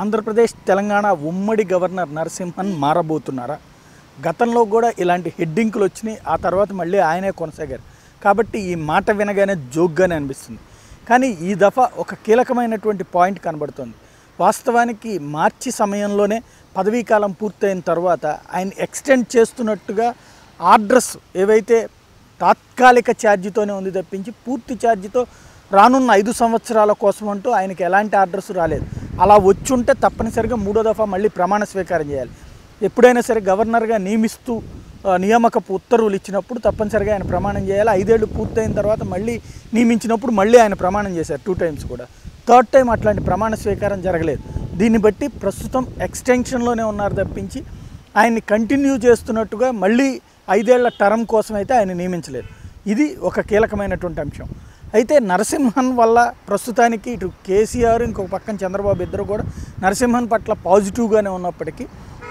ఆంధ్రప్రదేశ్ తెలంగాణ ఉమ్మడి గవర్నర్ నరసింహన్ మారబోతున్నారా? గతంలో కూడా ఇలాంటి హెడ్డింగ్లు వచ్చినాయి ఆ తర్వాత మళ్ళీ ఆయనే కొనసాగారు. కాబట్టి ఈ మాట వినగానే జోక్గానే అనిపిస్తుంది. కానీ ఈ దఫా ఒక కీలకమైనటువంటి పాయింట్ కనబడుతుంది. వాస్తవానికి మార్చి సమయంలోనే పదవీకాలం పూర్తయిన తర్వాత ఆయన ఎక్స్టెండ్ చేస్తున్నట్టుగా ఆర్డర్స్ ఏవైతే తాత్కాలిక ఛార్జీతోనే ఉంది తప్పించి పూర్తి ఛార్జీతో రానున్న ఐదు సంవత్సరాల కోసం అంటూ ఆయనకి ఎలాంటి ఆర్డర్స్ రాలేదు. అలా వచ్చుంటే తప్పనిసరిగా మూడో దఫా మళ్ళీ ప్రమాణ స్వీకారం చేయాలి. ఎప్పుడైనా సరే గవర్నర్గా నియమిస్తూ నియామకపు ఉత్తర్వులు ఇచ్చినప్పుడు తప్పనిసరిగా ఆయన ప్రమాణం చేయాలి. ఐదేళ్ళు పూర్తయిన తర్వాత మళ్ళీ నియమించినప్పుడు మళ్ళీ ఆయన ప్రమాణం చేశారు టూ టైమ్స్ కూడా. థర్డ్ టైం అట్లాంటి ప్రమాణ స్వీకారం జరగలేదు. దీన్ని బట్టి ప్రస్తుతం ఎక్స్టెన్షన్లోనే ఉన్నారు తప్పించి ఆయన్ని కంటిన్యూ చేస్తున్నట్టుగా మళ్ళీ ఐదేళ్ళ టర్మ్ కోసం అయితే ఆయన నియమించలేదు. ఇది ఒక కీలకమైనటువంటి అంశం. అయితే నరసింహన్ వల్ల ప్రస్తుతానికి ఇటు కేసీఆర్ ఇంకొక పక్కన చంద్రబాబు ఇద్దరు కూడా నరసింహన్ పట్ల పాజిటివ్గానే ఉన్నప్పటికీ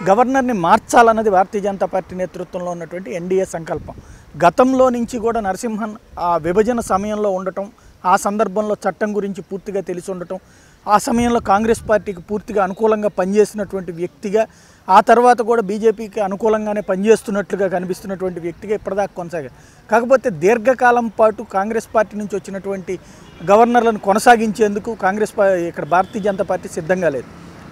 గవర్నర్ని మార్చాలన్నది భారతీయ జనతా పార్టీ నేతృత్వంలో ఉన్నటువంటి ఎన్డీఏ సంకల్పం. గతంలో నుంచి కూడా నరసింహన్ ఆ విభజన సమయంలో ఉండటం ఆ సందర్భంలో చట్టం గురించి పూర్తిగా తెలిసి ఉండటం ఆ సమయంలో కాంగ్రెస్ పార్టీకి పూర్తిగా అనుకూలంగా పనిచేసినటువంటి వ్యక్తిగా ఆ తర్వాత కూడా బీజేపీకి అనుకూలంగానే పనిచేస్తున్నట్లుగా కనిపిస్తున్నటువంటి వ్యక్తిగా ఇప్పటిదాకా కొనసాగారు. కాకపోతే దీర్ఘకాలం పాటు కాంగ్రెస్ పార్టీ నుంచి వచ్చినటువంటి గవర్నర్లను కొనసాగించేందుకు కాంగ్రెస్ ఇక్కడ భారతీయ జనతా పార్టీ సిద్ధంగా లేదు.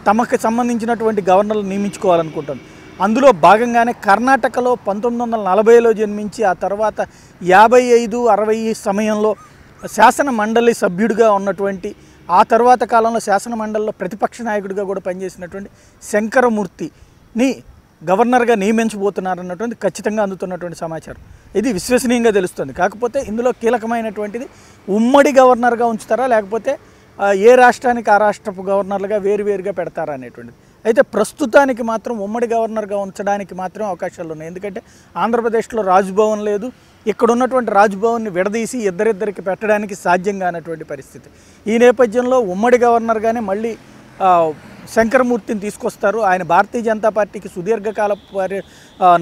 తమకు సంబంధించినటువంటి గవర్నర్లు నియమించుకోవాలనుకుంటుంది. అందులో భాగంగానే కర్ణాటకలో పంతొమ్మిది వందల నలభైలో జన్మించి ఆ తర్వాత యాభై ఐదు అరవై సమయంలో శాసన మండలి సభ్యుడిగా ఉన్నటువంటి ఆ తర్వాత కాలంలో శాసన మండలిలో ప్రతిపక్ష నాయకుడిగా కూడా పనిచేసినటువంటి శంకరమూర్తిని గవర్నర్గా నియమించబోతున్నారన్నటువంటి ఖచ్చితంగా అందుతున్నటువంటి సమాచారం. ఇది విశ్వసనీయంగా తెలుస్తుంది. కాకపోతే ఇందులో కీలకమైనటువంటిది ఉమ్మడి గవర్నర్గా ఉంచుతారా లేకపోతే ఏ రాష్ట్రానికి ఆ రాష్ట్రపు గవర్నర్లుగా వేరువేరుగా పెడతారా అనేటువంటిది. అయితే ప్రస్తుతానికి మాత్రం ఉమ్మడి గవర్నర్గా ఉంచడానికి మాత్రం అవకాశాలు ఉన్నాయి. ఎందుకంటే ఆంధ్రప్రదేశ్లో రాజ్భవన్ లేదు ఇక్కడ ఉన్నటువంటి రాజ్భవన్ని విడదీసి ఇద్దరిద్దరికి పెట్టడానికి సాధ్యం కానటువంటి పరిస్థితి. ఈ నేపథ్యంలో ఉమ్మడి గవర్నర్గానే మళ్ళీ శంకరమూర్తిని తీసుకొస్తారు. ఆయన భారతీయ జనతా పార్టీకి సుదీర్ఘకాల పరి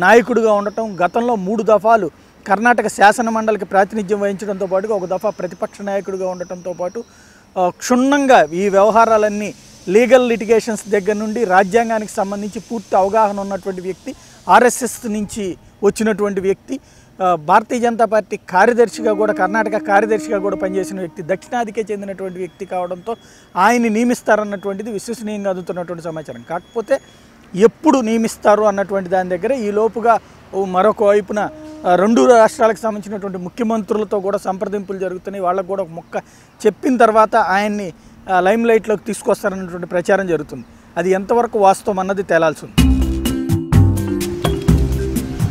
నాయకుడిగా ఉండటం గతంలో మూడు దఫాలు కర్ణాటక శాసన మండలికి ప్రాతినిధ్యం వహించడంతో పాటుగా ఒక దఫా ప్రతిపక్ష నాయకుడిగా ఉండటంతో పాటు క్షుణ్ణంగా ఈ వ్యవహారాలన్నీ లీగల్ లిటిగేషన్స్ దగ్గర నుండి రాజ్యాంగానికి సంబంధించి పూర్తి అవగాహన ఉన్నటువంటి వ్యక్తి ఆర్ఎస్ఎస్ నుంచి వచ్చినటువంటి వ్యక్తి భారతీయ జనతా పార్టీ కార్యదర్శిగా కూడా కర్ణాటక కార్యదర్శిగా కూడా పనిచేసిన వ్యక్తి దక్షిణాదికే చెందినటువంటి వ్యక్తి కావడంతో ఆయన్ని నియమిస్తారన్నటువంటిది విశ్వసనీయంగా అందుతున్నటువంటి సమాచారం. కాకపోతే ఎప్పుడు నియమిస్తారు అన్నటువంటి దాని దగ్గర ఈ లోపుగా మరొక వైపున రెండు రాష్ట్రాలకు సంబంధించినటువంటి ముఖ్యమంత్రులతో కూడా సంప్రదింపులు జరుగుతున్నాయి. వాళ్ళకు కూడా ఒక మొక్క చెప్పిన తర్వాత ఆయన్ని లైమ్ లైట్లోకి తీసుకొస్తారన్నటువంటి ప్రచారం జరుగుతుంది. అది ఎంతవరకు వాస్తవం అన్నది తేలాల్సి ఉంది.